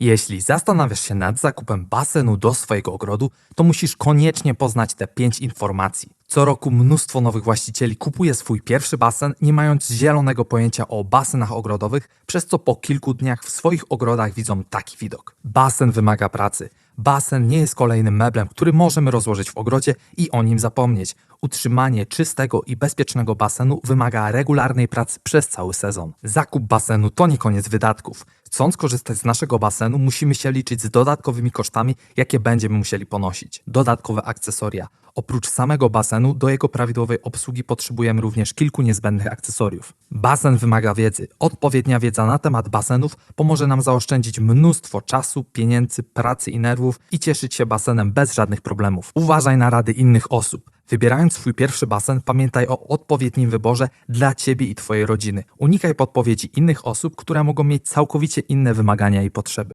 Jeśli zastanawiasz się nad zakupem basenu do swojego ogrodu, to musisz koniecznie poznać te 5 informacji. Co roku mnóstwo nowych właścicieli kupuje swój pierwszy basen, nie mając zielonego pojęcia o basenach ogrodowych, przez co po kilku dniach w swoich ogrodach widzą taki widok. Basen wymaga pracy. Basen nie jest kolejnym meblem, który możemy rozłożyć w ogrodzie i o nim zapomnieć. Utrzymanie czystego i bezpiecznego basenu wymaga regularnej pracy przez cały sezon. Zakup basenu to nie koniec wydatków. Chcąc korzystać z naszego basenu, musimy się liczyć z dodatkowymi kosztami, jakie będziemy musieli ponosić. Dodatkowe akcesoria. Oprócz samego basenu, do jego prawidłowej obsługi potrzebujemy również kilku niezbędnych akcesoriów. Basen wymaga wiedzy. Odpowiednia wiedza na temat basenów pomoże nam zaoszczędzić mnóstwo czasu, pieniędzy, pracy i nerwów i cieszyć się basenem bez żadnych problemów. Uważaj na rady innych osób. Wybierając swój pierwszy basen, pamiętaj o odpowiednim wyborze dla Ciebie i Twojej rodziny. Unikaj podpowiedzi innych osób, które mogą mieć całkowicie inne wymagania i potrzeby.